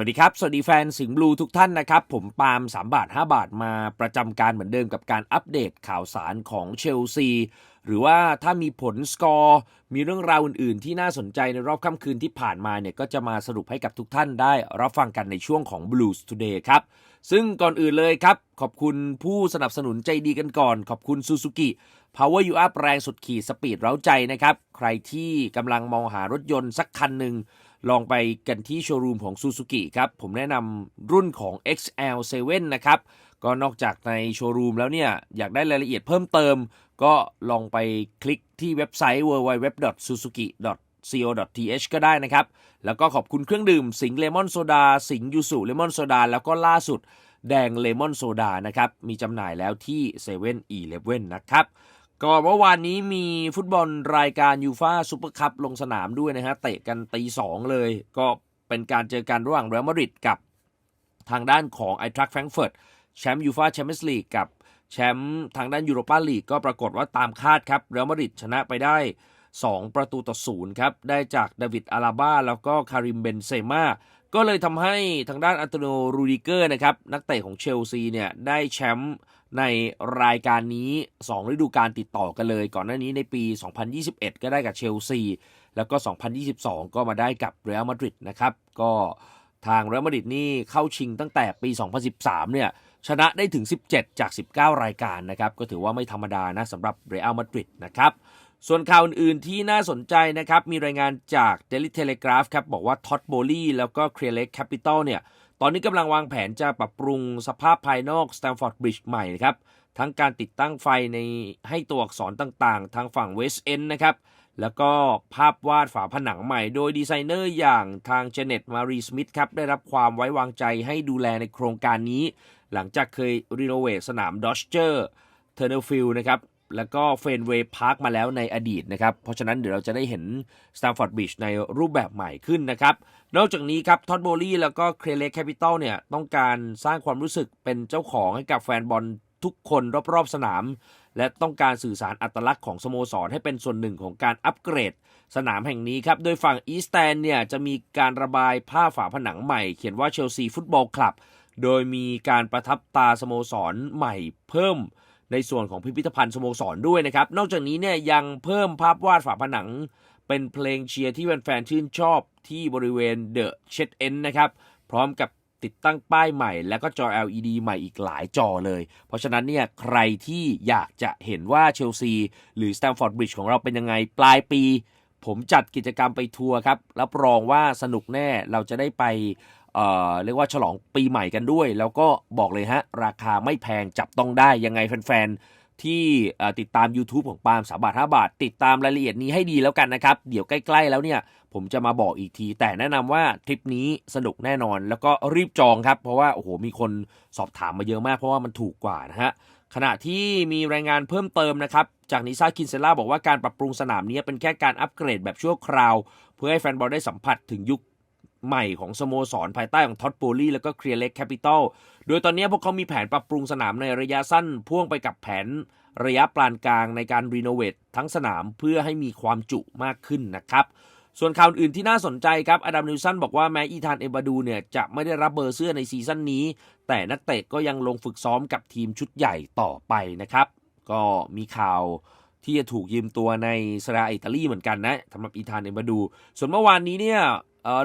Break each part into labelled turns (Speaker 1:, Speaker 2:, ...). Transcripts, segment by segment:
Speaker 1: สวัสดีครับ สวัสดีแฟนสิงห์บลูทุกท่านนะครับ ผมปาล์ม3 บาท 5 บาทมาประจำการเหมือนเดิมกับการอัปเดตข่าวสารของเชลซี หรือว่าถ้ามีผลสกอร์ มีเรื่องราวอื่นๆ ที่น่าสนใจในรอบค่ำคืนที่ผ่านมาเนี่ย ก็จะมาสรุปให้กับทุกท่านได้รับฟังกันในช่วงของ Blues Today ครับ ซึ่งก่อนอื่นเลยครับ ขอบคุณผู้สนับสนุนใจดีกันก่อน ขอบคุณ Suzuki Power You Up แรงสุดขีดสปีดเร้าใจนะครับใครที่กำลังมองหารถยนต์สักคันหนึ่ง ลองไปกันที่โชว์รูมของ Suzuki ครับผมแนะนำรุ่นของ XL7 นะครับก็นอกจากในโชว์รูมแล้วเนี่ย อยากได้รายละเอียดเพิ่มเติม ก็ลองไปคลิกที่เว็บไซต์ www.suzuki.co.th ก็ได้นะครับ แล้วก็ขอบคุณเครื่องดื่ม สิงเลมอนโซดา สิงยูสุเลมอนโซดา แล้วก็ล่าสุดแดงเลมอนโซดานะครับ มีจำหน่ายแล้วที่7 e เ e ่ e อนะครับ ก็เมื่อวานนี้มีฟุตบอลรายการยูฟาซูเปอร์คัพลงสนามด้วยนะฮะ เตะกันตีสองเลย ก็เป็นการเจอกันระหว่างเรอัลมาดริดกับทางด้านของไอทรัคแฟรงเฟิร์ตแชมป์ยูฟาแชมเปี้ยนส์ลีกกับแชมป์ทางด้านยูโรปาลีกก็ปรากฏว่าตามคาดครับเรอัลมาดริดชนะไปได้ 2 ประตูต่อศูนย์ครับ ได้จากดาวิดอาราบ้าแล้วก็คาริมเบนเซม่าก็เลยทำให้ทางด้านอันโตนิโอรูดิเกอร์นะครับนักเตะของเชลซีเนี่ยได้แชมป์ ในรายการนี้ 2 ฤดูกาลติดต่อกันเลย ก่อนหน้านี้ในปี 2021 ก็ได้กับเชลซี แล้วก็ 2022 ก็มาได้กับเรอัลมาดริดนะครับ ก็ทางเรอัลมาดริดนี่เข้าชิงตั้งแต่ปี 2013 เนี่ยชนะได้ถึง 17 จาก 19 รายการนะครับ ก็ถือว่าไม่ธรรมดานะสำหรับเรอัลมาดริดนะครับ ส่วนข่าวอื่นๆที่น่าสนใจนะครับ มีรายงานจาก Daily Telegraph ครับ บอกว่าท็อตโบลีแล้วก็ c r e a l e แ Capital เนี่ย ตอนนี้กำลังวางแผนจะปรับปรุงสภาพภายนอก Stamford Bridge ใหม่นะครับ ทั้งการติดตั้งไฟในให้ตัวอักษรต่างๆ ทางฝั่ง West End นะครับ แล้วก็ภาพวาดฝาผนังใหม่ โดยดีไซเนอร์อย่างทางเจเน็ตมารีสมิธครับ ได้รับความไว้วางใจให้ดูแลในโครงการนี้ หลังจากเคยรีโนเวทสนามดอชเจอร์เทอร์เนลฟิลนะครับ แล้วก็เฟนเวย์พาร์คมาแล้วในอดีตนะครับ เพราะฉะนั้นเดี๋ยวเราจะได้เห็น Stamford Bridge ในรูปแบบใหม่ขึ้นนะครับ นอกจากนี้ครับท็อตโบลี่แล้วก็เครเลกแคปิตอลเนี่ยต้องการสร้างความรู้สึกเป็นเจ้าของให้กับแฟนบอลทุกคนรอบๆสนาม และต้องการสื่อสารอัตลักษณ์ของสโมสรให้เป็นส่วนหนึ่งของการอัปเกรด สนามแห่งนี้ครับ โดยฝั่งอีสแตนเนี่ยจะมีการระบายผ้าฝาผนังใหม่ เขียนว่าเชลซีฟุตบอลคลับ โดยมีการประทับตาสโมสรใหม่เพิ่ม ในส่วนของพิพิธภัณฑ์สโมสรด้วยนะครับ นอกจากนี้เนี่ยยังเพิ่มภาพวาดฝาผนัง เป็นเพลงเชียร์ที่แฟนๆชื่นชอบที่บริเวณเดอะเชดเอนนะครับ พร้อมกับติดตั้งป้ายใหม่ แล้วก็จอ LED ใหม่อีกหลายจอเลย เพราะฉะนั้นเนี่ยใครที่อยากจะเห็นว่าเชลซีหรือสแตมฟอร์ดบริดจ์ของเราเป็นยังไงปลายปี ผมจัดกิจกรรมไปทัวร์ครับรับรองว่าสนุกแน่เราจะได้ไป เอ่อเรียกว่าฉลองปีใหม่กันด้วย แล้วก็บอกเลยฮะ ราคาไม่แพงจับต้องได้ยังไงแฟนๆ ที่ติดตาม YouTube ของปาล์มสาบาท5บาท ติดตามรายละเอียดนี้ให้ดีแล้วกันนะครับ เดี๋ยวใกล้ๆแล้วเนี่ย ผมจะมาบอกอีกที แต่แนะนำว่าทริปนี้สนุกแน่นอน แล้วก็รีบจองครับ เพราะว่าโอ้โหมีคนสอบถามมาเยอะมากเพราะว่ามันถูกกว่านะฮะขณะที่มีรายงานเพิ่มเติมนะครับ จากนิซ่าคินเซล่าบอกว่าการปรับปรุงสนามนี้เป็นแค่การอัปเกรดแบบชั่วคราว เพื่อให้แฟนบอลได้สัมผัสถึงยุค ใหม่ของสโมสรภายใต้ของท็อตโบลี่แล้วก็เคลียร์เล็กแคปิตอลโดยตอนนี้พวกเขามีแผนปรับปรุงสนามในระยะสั้นพ่วงไปกับแผนระยะปานกลางในการรีโนเวททั้งสนามเพื่อให้มีความจุมากขึ้นนะครับ ส่วนข่าวอื่นที่น่าสนใจครับอดัมนิวสันบอกว่าแม้อีธานเอบาดูเนี่ยจะไม่ได้รับเบอร์เสื้อในซีซั่นนี้ แต่นักเตะก็ยังลงฝึกซ้อมกับทีมชุดใหญ่ต่อไปนะครับ ก็มีข่าวที่จะถูกยืมตัวในสราอิตาลีเหมือนกันนะสำหรับอีธานเอบาดู ส่วนเมื่อวานนี้เนี่ย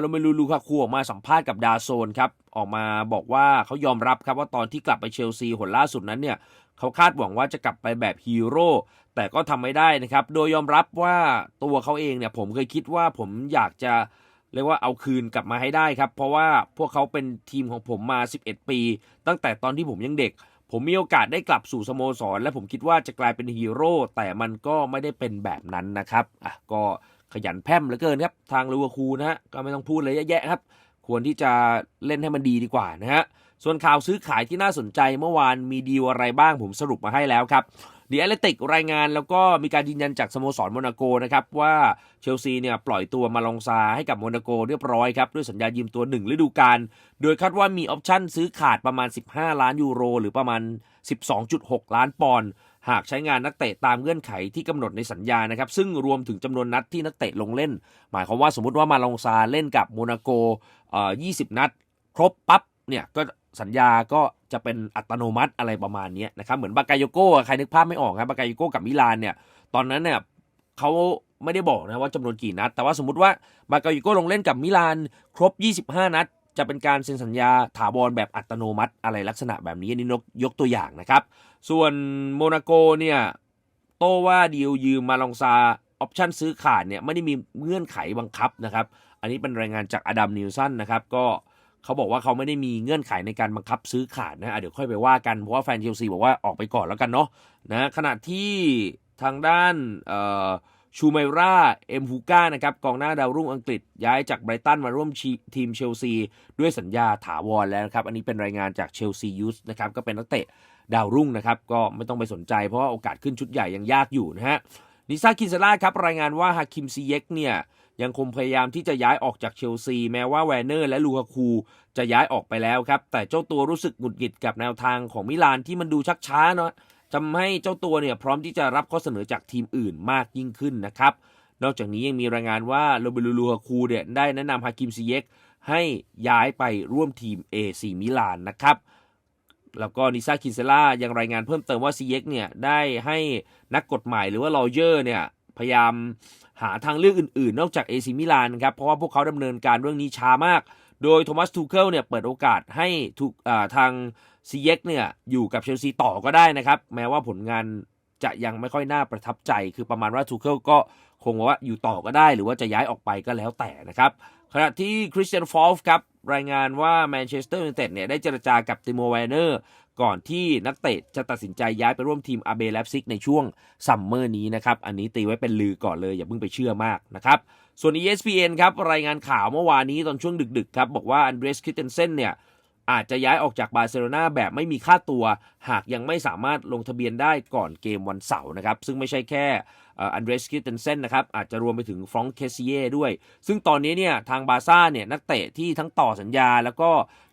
Speaker 1: โรเมลูลูคาคูออกมาสัมภาษณ์กับดาโซนครับ ออกมาบอกว่าเขายอมรับครับว่าตอนที่กลับไปเชลซีหนล่าสุดนั้นเนี่ยเขาคาดหวังว่าจะกลับไปแบบฮีโร่แต่ก็ทำไม่ได้นะครับ โดยยอมรับว่าตัวเขาเองเนี่ยผมเคยคิดว่าผมอยากจะเรียกว่าเอาคืนกลับมาให้ได้ครับ เพราะว่าพวกเขาเป็นทีมของผมมา 11 ปี ตั้งแต่ตอนที่ผมยังเด็ก ผมมีโอกาสได้กลับสู่สโมสร และผมคิดว่าจะกลายเป็นฮีโร่แต่มันก็ไม่ได้เป็นแบบนั้นนะครับอะก็ ขยันแพร่มเหลือเกินครับ ทางลิเวอร์พูนะฮะก็ไม่ต้องพูดเลยเยอะแยะครับ ควรที่จะเล่นให้มันดีดีกว่านะฮะส่วนข่าวซื้อขายที่น่าสนใจเมื่อวานมีดีลอะไรบ้างผมสรุปมาให้แล้วครับดีแอตเลติกรายงานแล้วก็มีการยืนยันจากสโมสรโมนาโกนะครับว่าเชลซีเนี่ยปล่อยตัวมาลองซาให้กับโมนาโกเรียบร้อยครับด้วยสัญญายืมตัว 1 ฤดูกาลโดยคาดว่ามีออปชั่นซื้อขาดประมาณ 15 ล้านยูโร หรือประมาณ 12.6 ล้านปอนด์ หากใช้งานนักเตะตามเงื่อนไขที่กำหนดในสัญญานะครับ ซึ่งรวมถึงจำนวนนัดที่นักเตะลงเล่น หมายความว่าสมมติว่ามาลองซาเล่นกับโมนาโกเอ่อ20 นัด ครบปั๊บเนี่ยก็สัญญาก็จะเป็นอัตโนมัติอะไรประมาณนี้นะครับ เหมือนบากาโยโก้ใครนึกภาพไม่ออกครับบากาโยโก้กับมิลานเนี่ยตอนนั้นเนี่ยเขาไม่ได้บอกนะว่าจำนวนกี่นัด แต่ว่าสมมติว่าบากายโก้ลงเล่นกับมิลานครบ 25 นัด จะเป็นการเซ็นสัญญาถาวรแบบอัตโนมัติอะไรลักษณะแบบนี้อันนี่ยกตัวอย่างนะครับ ส่วนโมนาโกเนี่ยโต้ว่าดีลยืมมาลองซาออปชั่นซื้อขาดเนี่ยไม่ได้มีเงื่อนไขบังคับนะครับ อันนี้เป็นรายงานจากอดัมนิวสันนะครับก็เขาบอกว่าเขาไม่ได้มีเงื่อนไขในการบังคับซื้อขาดนะะเดี๋ยวค่อยไปว่ากันเพราะว่าแฟนเชลซีบอกว่าออกไปก่อนแล้วกันเนาะนะขณะที่ทางด้านเอ่อ ชูเมราเอ็มฮูก้านะครับกองหน้าดาวรุ่งอังกฤษย้ายจากไบรตันมาร่วมทีมเชลซีด้วยสัญญาถาวรแล้วนะครับ อันนี้เป็นรายงานจากเชลซียูสนะครับก็เป็นนักเตะดาวรุ่งนะครับ ก็ไม่ต้องไปสนใจเพราะว่าโอกาสขึ้นชุดใหญ่ยังยากอยู่นะฮะนิซาคินเซล่าครับรายงานว่าฮาคิมซีเยกเนี่ยยังคงพยายามที่จะย้ายออกจากเชลซี แม้ว่าแวนเนอร์และลูคาคูจะย้ายออกไปแล้วครับ แต่เจ้าตัวรู้สึกหงุดหงิดกับแนวทางของมิลานที่มันดูชักช้าเนาะ ทำให้เจ้าตัวเนี่ยพร้อมที่จะรับข้อเสนอจากทีมอื่นมากยิ่งขึ้นนะครับ นอกจากนี้ยังมีรายงานว่าโรเบลูลูคาคูเนี่ยได้แนะนำฮากิมซิเยกให้ย้ายไปร่วมทีม AC มิลานนะครับแล้วก็นิซาคินเซล่ายังรายงานเพิ่มเติมว่าซีเยกเนี่ยได้ให้นักกฎหมายหรือว่าลอเยอร์เนี่ยพยายามหาทางเลือกอื่นๆ นอกจาก AC มิลานครับเพราะว่าพวกเขาดำเนินการเรื่องนี้ช้ามาก โดยโทมัสทูเคิลเนี่ยเปิดโอกาสให้ทุกทางซีเยกเนี่ยอยู่กับเชลซีต่อก็ได้นะครับ แม้ว่าผลงานจะยังไม่ค่อยน่าประทับใจ คือประมาณว่าทูเคิลก็คงว่าอยู่ต่อก็ได้ หรือว่าจะย้ายออกไปก็แล้วแต่นะครับ ขณะที่คริสเตียนฟอลฟ์ครับรายงานว่าแมนเชสเตอร์ยูไนเต็ดเนี่ยได้เจรจากับติโมแวนเนอร์ ก่อนที่นักเตะจะตัดสินใจย้ายไปร่วมทีมอาเบเลฟซิกในช่วงซัมเมอร์นี้นะครับ อันนี้ตีไว้เป็นลือก่อนเลย อย่าเพิ่งไปเชื่อมากนะครับ ส่วน ESPN ครับ รายงานข่าวเมื่อวานนี้ตอนช่วงดึกๆครับ บอกว่าอันเดรสคิเทนเซนเนี่ย อาจจะย้ายออกจากบาร์เซโลนาแบบไม่มีค่าตัว หากยังไม่สามารถลงทะเบียนได้ก่อนเกมวันเสาร์นะครับซึ่งไม่ใช่แค่ อันเดรสคิเทนเซนนะครับอาจจะรวมไปถึงฟรองก์เคซิเย่ด้วย ซึ่งตอนนี้เนี่ยทางบาซ่าเนี่ยนักเตะที่ทั้งต่อสัญญาแล้วก็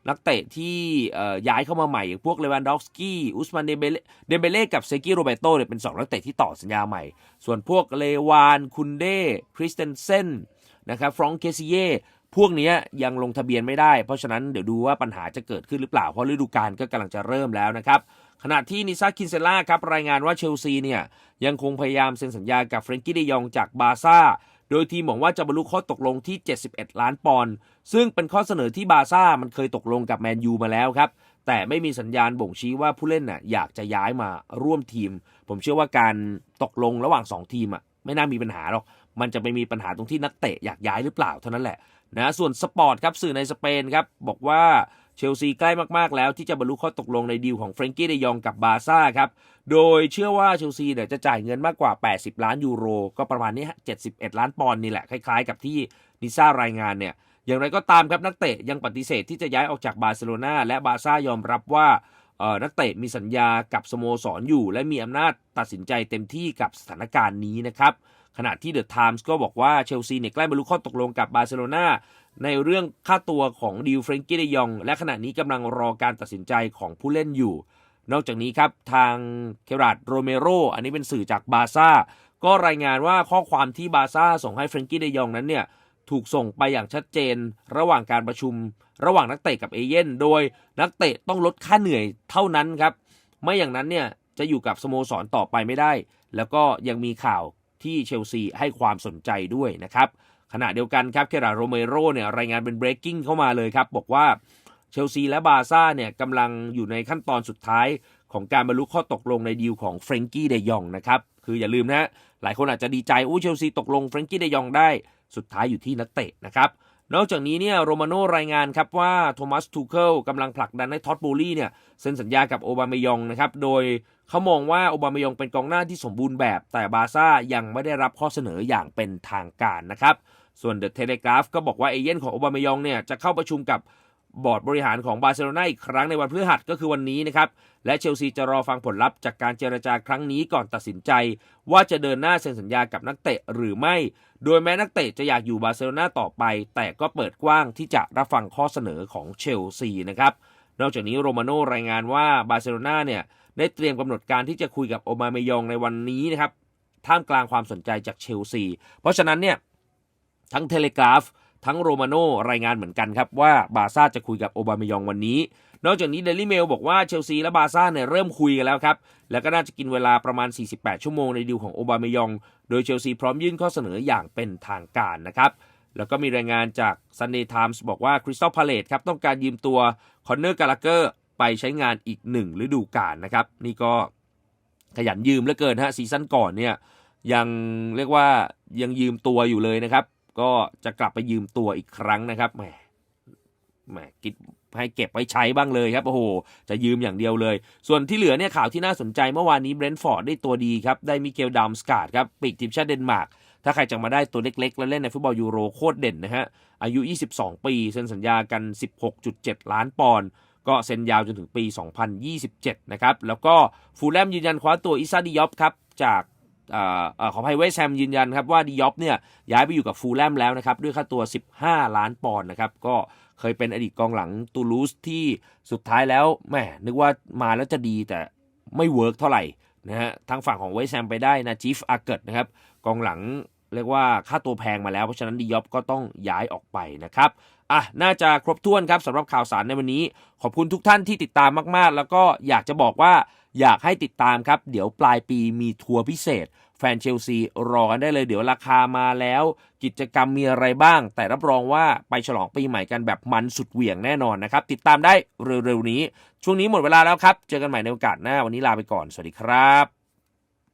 Speaker 1: นักเตะที่ย้ายเข้ามาใหม่อย่างพวกเลวันดอฟสกี้อุสมานเดเบเล่เดเบเล่กับเซกิโรเบโตเนี่ยเป็น2นักเตะที่ต่อสัญญาใหม่ ส่วนพวกเลวานคุนเดคริสเตนเซนนะครับฟรองก์เคซิเย่พวกนี้ยังลงทะเบียนไม่ได้ เพราะฉะนั้นเดี๋ยวดูว่าปัญหาจะเกิดขึ้นหรือเปล่า เพราะฤดูกาลก็กำลังจะเริ่มแล้วนะครับ ขณะที่นิซาคินเซล่าครับรายงานว่าเชลซีเนี่ยยังคงพยายามเซ็นสัญญากับเฟรนกี้เดยองจากบาซ่า โดยทีมบอกว่าจะบรรลุข้อตกลงที่ 71 ล้านปอนด์ซึ่งเป็นข้อเสนอที่บาซ่ามันเคยตกลงกับแมนยูมาแล้วครับ แต่ไม่มีสัญญาณบ่งชี้ว่าผู้เล่นน่ะอยากจะย้ายมาร่วมทีม ผมเชื่อว่าการตกลงระหว่าง 2 ทีมอะไม่น่ามีปัญหาหรอก มันจะไปมีปัญหาตรงที่นักเตะอยากย้ายหรือเปล่าเท่านั้นแหละนะส่วนสปอร์ตครับสื่อในสเปนครับบอกว่า ชลซีใกล้มากๆแล้วที่จะบรรลุข้อตกลงในดีลของเฟรนกี้เดยองกับบาซ่าครับ โดยเชื่อว่าเชลซีเนี่ยจะจ่ายเงินมากกว่า 80 ล้านยูโร ก็ประมาณนี้ 71 ล้านปอนด์นี่แหละ คล้ายๆ กับที่นิซ่ารายงานเนี่ย อย่างไรก็ตามครับนักเตะยังปฏิเสธที่จะย้ายออกจากบาร์เซโลนาและบาซ่ายอมรับว่านักเตะมีสัญญากับสโมสรออยู่ และมีอำนาจตัดสินใจเต็มที่กับสถานการณ์นี้นะครับขณะที่เดอะไทมส์ก็บอกว่าเชลซีเนี่ยใกล้บรรลุข้อตกลงกับบาร์เซโลนา ในเรื่องค่าตัวของดิวเฟรนกี้เดยอง และขณะนี้กำลังรอการตัดสินใจของผู้เล่นอยู่ นอกจากนี้ครับทางเคราดโรเมโรอันนี้เป็นสื่อจากบาซ่าก็รายงานว่าข้อความที่บาซ่าส่งให้เฟรนกี้เดยองนั้นเนี่ยถูกส่งไปอย่างชัดเจน ระหว่างการประชุม ระหว่างนักเตะกับเอเย่นโดยนักเตะต้องลดค่าเหนื่อยเท่านั้นครับ ไม่อย่างนั้นเนี่ยจะอยู่กับสโมสรต่อไปไม่ได้ แล้วก็ยังมีข่าวที่เชลซีให้ความสนใจด้วยนะครับ ขณะเดียวกันครับเคราโรเมโรเนี่ยรายงานเป็น breaking เข้ามาเลยครับ บอกว่าเชลซีและบาซ่าเนี่ยกำลังอยู่ในขั้นตอนสุดท้ายของการบรรลุข้อตกลงในดีลของเฟรนกี้เดยองนะครับ คืออย่าลืมนะหลายคนอาจจะดีใจอู้เชลซีตกลงเฟรนกี้เดยองได้สุดท้ายอยู่ที่นักเตะนะครับ นอกจากนี้เนี่ยโรมาโนรายงานครับว่าโทมัสทูเคิลกำลังผลักดันให้ท็อตบูลี่เนี่ยเซ็นสัญญากับโอบามายองนะครับโดย เขามองว่าโอบามายองเป็นกองหน้าที่สมบูรณ์แบบ แต่บาซ่ายังไม่ได้รับข้อเสนออย่างเป็นทางการนะครับ ส่วนเดอะเทเลกราฟก็บอกว่าเอเย่นของโอบามายองเนี่ยจะเข้าประชุมกับบอร์ดบริหารของบาร์เซโลนาอีกครั้งในวันพฤหัสก็คือวันนี้นะครับ และเชลซีจะรอฟังผลลัพธ์จากการเจรจาครั้งนี้ก่อนตัดสินใจ ว่าจะเดินหน้าเซ็นสัญญากับนักเตะหรือไม่ โดยแม้นักเตะจะอยากอยู่บาร์เซโลนาต่อไป แต่ก็เปิดกว้างที่จะรับฟังข้อเสนอของเชลซีนะครับ นอกจากนี้โรมาโนรายงานว่าบาร์เซโลนาเนี่ยได้เตรียมกำหนดการที่จะคุยกับโอมาเมยองในวันนี้นะครับท่ามกลางความสนใจจากเชลซี เพราะฉะนั้นเนี่ยทั้งเทเลกราฟทั้งโรมาโน่รายงานเหมือนกันครับว่าบาร์ซ่าจะคุยกับโอบามายองวันนี้ นอกจากนี้เดลี่เมลบอกว่าเชลซีและบาร์ซ่าเนี่ยเริ่มคุยกันแล้วครับ แล้วก็น่าจะกินเวลาประมาณ 48 ชั่วโมงในดีลของโอบามายอง โดยเชลซีพร้อมยื่นข้อเสนออย่างเป็นทางการนะครับ แล้วก็มีรายงานจาก Sunday Times บอกว่าคริสตัลพาเลตครับต้องการยืมตัวคอนเนอร์กาลาเกอร์ไปใช้งานอีกหนึ่งฤดูกาลนะครับ นี่ก็ขยันยืมเหลือเกินฮะซีซั่นก่อนเนี่ยยังเรียกว่ายังยืมตัวอยู่เลยนะครับ ก็จะกลับไปยืมตัวอีกครั้งนะครับแหมแหมคิดให้เก็บไว้ใช้บ้างเลยครับ โอ้โห จะยืมอย่างเดียวเลย ส่วนที่เหลือเนี่ยข่าวที่น่าสนใจเมื่อวานนี้เบรนท์ฟอร์ดได้ตัวดีครับ ได้มิเกลดัมสกาดครับปีกทีมชาติเดนมาร์ก ถ้าใครจะมาได้ตัวเล็กๆ แล้วเล่นในฟุตบอลยูโรโคตรเด่นนะฮะ อายุ 22 ปีเซ็นสัญญากัน 16.7 ล้านปอนด์ก็เซ็นยาวจนถึงปี 2027 นะครับ แล้วก็ฟูลแลมยืนยันคว้าตัวอิซาดิยอปครับจากอ่อขออภัยเวสแฮมยืนยันครับว่าดิยอปเนี่ยย้ายไปอยู่กับฟูลแลมแล้วนะครับ ด้วยค่าตัว 15 ล้านปอนด์นะครับ ก็เคยเป็นอดีตกองหลังตูลูสที่สุดท้ายแล้วแหมนึกว่ามาแล้วจะดีแต่ไม่เวิร์กเท่าไหร่นะฮะทางฝั่งของเวสแฮมไปได้นะจีฟอาเกิตนะครับกองหลัง เรียกว่าค่าตัวแพงมาแล้ว เพราะฉะนั้นดิยอปก็ต้องย้ายออกไปนะครับอะน่าจะครบถ้วนครับสำหรับข่าวสารในวันนี้ ขอบคุณทุกท่านที่ติดตามมากๆ แล้วก็อยากจะบอกว่าอยากให้ติดตามครับ เดี๋ยวปลายปีมีทัวร์พิเศษ แฟนเชลซีรอกันได้เลยเดี๋ยวราคามาแล้ว กิจกรรมมีอะไรบ้าง แต่รับรองว่าไปฉลองปีใหม่กันแบบมันสุดเหวี่ยงแน่นอนนะครับ ติดตามได้เร็วๆนี้ ช่วงนี้หมดเวลาแล้วครับ เจอกันใหม่ในโอกาสหน้าวันนี้ลาไปก่อนสวัสดีครับ